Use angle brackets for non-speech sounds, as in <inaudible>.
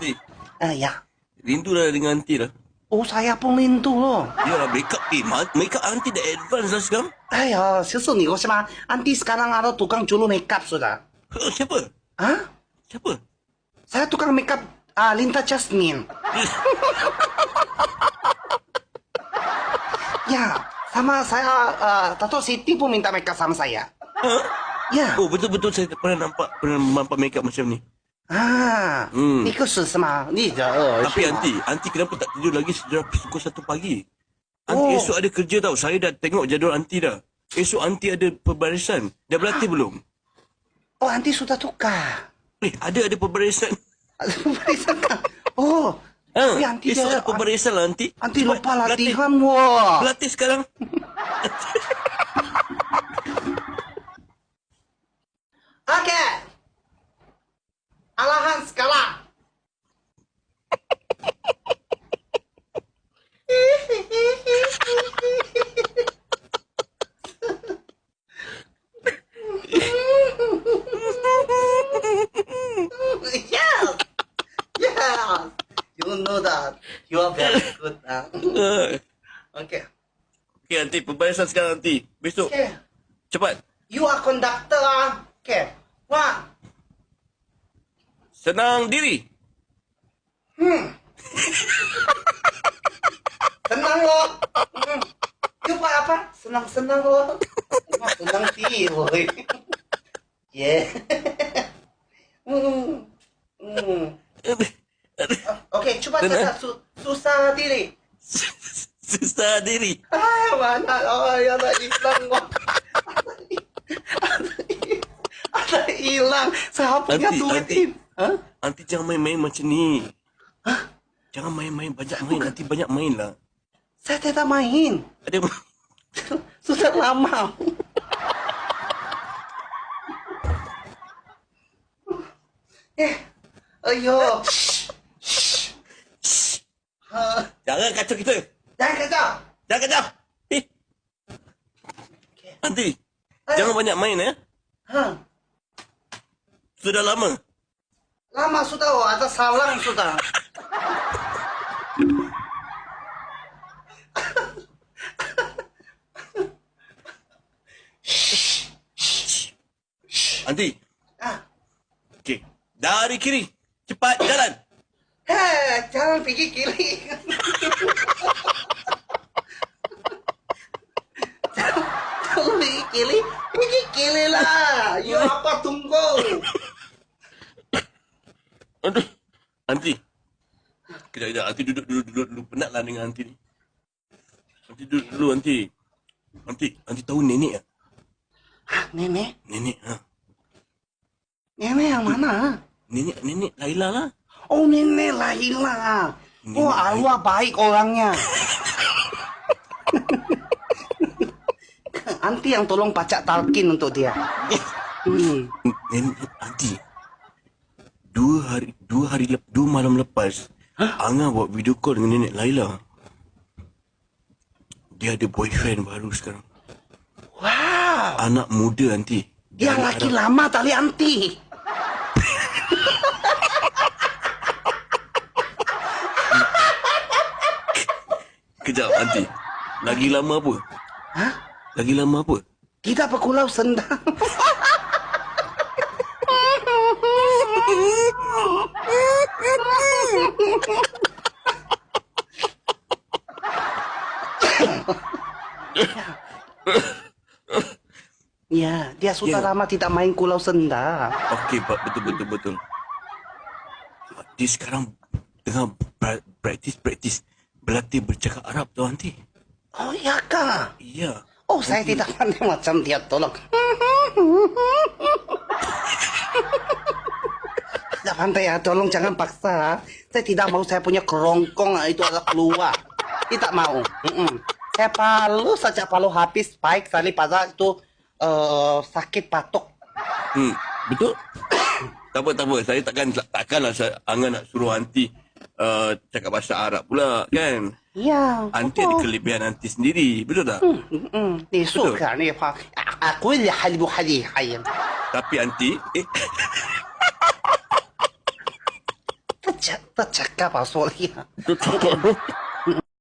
Ti. Ah, eh, ya. Rindu dah dengan Aunty dah. Oh, saya pun rindu loh. Ya, lah, make up, eh. Make up Aunty dah advance lah sekarang. Ay, ya, ni, kosa sama. Aunty sekarang ada tukang culu make up sudah. Oh, siapa? Ha? Siapa? Saya tukang make up uh, ah, Linta Jasmine. <laughs> ya, sama saya, uh, Tato Siti pun minta make up sama saya. Ha? Ya. Oh, betul-betul saya pernah nampak, pernah nampak make up macam ni. Ah, hmm. ni khusus sama. Ni je. Oh, Tapi anti, anti kenapa tak tidur lagi sejak pukul 1 pagi? Anti oh. esok ada kerja tau. Saya dah tengok jadual anti dah. Esok anti ada perbarisan. Dah berlatih ah. belum? Oh, anti sudah tukar. Eh, ada ada perbarisan. Ada perbarisan kan? Oh. Ha, ah, anti esok dia, ada perbarisan lah anti. Anti lupa lah, berlatih. latihan. Wah. Berlatih sekarang. <laughs> okay. You know that. You are very good. Huh? Uh, <laughs> Okay. Okey Anti, pembarisan sekarang Anti. Besok. Okay. Cepat. You are conductor ah. Okay. One. Senang diri. Senang lo. Hmm. You buat apa? Senang-senang lo. Wah, senang sih, boy. Yeah. <laughs> Hmm. Hmm. Su susah diri. <laughs> Susah diri. Ah, mana? Oh, ya ada hilang. Wah. Ada hilang. Saya punya Nanti, duit ini. Hah? Anti jangan main-main macam ni. Jangan main-main banyak main. Nanti banyak main lah. Saya tidak main. Ada <laughs> Sudah lama. <laughs> eh, ayo. Jangan kacau kita. jangan kacau. Jangan kacau. Eh. Nanti. Jangan banyak main ya. Ha, Sudah lama. lama sudah, oh, ada salang sudah. <laughs> Nanti. Ah, Okey. Dari kiri. Cepat jalan. Heh, jangan pergi kiri. jangan pergi kiri, pergi kiri lah. You apa tunggu? Aduh. Nanti. Kejap, kejap. Nanti duduk dulu, duduk dulu. Penat lah dengan Nanti ni. Nanti duduk dulu, Nanti. Nanti, Nanti tahu nenek tak? Hah, nenek? Nenek, ha. Nenek yang mana? Nenek, nenek Laila lah. Oh nenek Laila. Nenek Oh Allah baik orangnya. <laughs> Anti yang tolong pacak talkin untuk dia. Hmm. Nenek, Nanti. Dua hari, dua hari, lep, dua malam lepas, Angah buat video call dengan nenek Laila. Dia ada boyfriend baru sekarang. Wow. Anak muda, Nanti. Dia laki lama tali anti. Kejap, Nanti. Lagi lama apa? Hah? Lagi lama apa? Kita berkulau sendang. ya, dia sudah Ya. lama tidak main kulau sendang. Okey, Pak. Betul, betul, betul. Dia sekarang tengah pra- praktis-praktis berlatih bercakap Arab tu, Nanti. Oh ya kah? Iya. Oh saya tidak pandai macam dia tolong. Tidak pandai ya, tolong jangan paksa. Saya tidak mau saya punya kerongkong ah, itu ada keluar. Tidak mau. Mm-mm. Saya palu saja palu habis baik sekali pada itu eh, sakit patok. Hmm, betul? tak apa, tak apa. Saya takkan takkanlah saya Angah nak suruh Nanti uh, cakap bahasa Arab pula, kan? Ya. Nanti ada kelebihan Nanti sendiri. Betul tak? Mm-mm. Ni suka ni apa? Aku ini halibu hali hayam. Tapi Nanti... Eh, tercakap, tercakap ah, sorry. ah. <laughs> Tercakap.